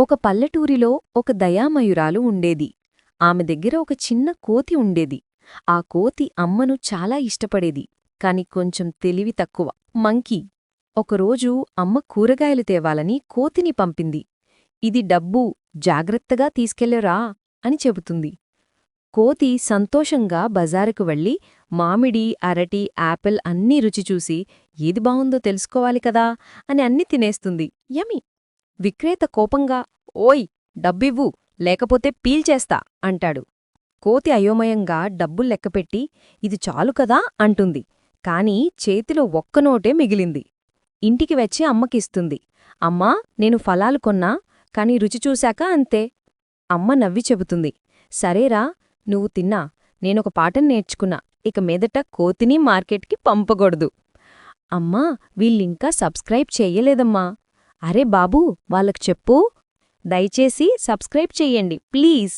ఒక పల్లెటూరిలో ఒక దయామయురాలు ఉండేది. ఆమె దగ్గర ఒక చిన్న కోతి ఉండేది. ఆ కోతి అమ్మను చాలా ఇష్టపడేది కాని కొంచెం తెలివి తక్కువ. మంకీ ఒకరోజు అమ్మ కూరగాయలు తేవాలని కోతిని పంపింది. ఇది డబ్బు జాగ్రత్తగా తీసుకెళ్ళరా అని చెబుతుంది. కోతి సంతోషంగా బజారుకు వెళ్ళి మామిడి అరటి యాపిల్ అన్నీ రుచిచూసి ఏది బావుందో తెలుసుకోవాలి కదా అని అన్ని తినేస్తుంది. యమి విక్రేత కోపంగా ఓయ్ డబ్బివ్వు లేకపోతే పీల్చేస్తా అంటాడు. కోతి అయోమయంగా డబ్బులు లెక్కపెట్టి ఇది చాలు కదా అంటుంది. కాని చేతిలో ఒక్క నోటే మిగిలింది. ఇంటికి వచ్చి అమ్మకిస్తుంది. అమ్మా నేను ఫలాలు కొన్నా కాని రుచి చూశాక అంతే అమ్మ నవ్వి చెబుతుంది. సరేరా నువ్వు తిన్నా నేనొక పాఠం నేర్చుకున్నా ఇక మీదట కోతిని మార్కెట్కి పంపకూడదు. అమ్మా వీళ్ళింకా సబ్స్క్రైబ్ చెయ్యలేదమ్మా. అరే బాబూ వాళ్ళకు చెప్పు. దయచేసి సబ్స్క్రైబ్ చెయ్యండి ప్లీజ్.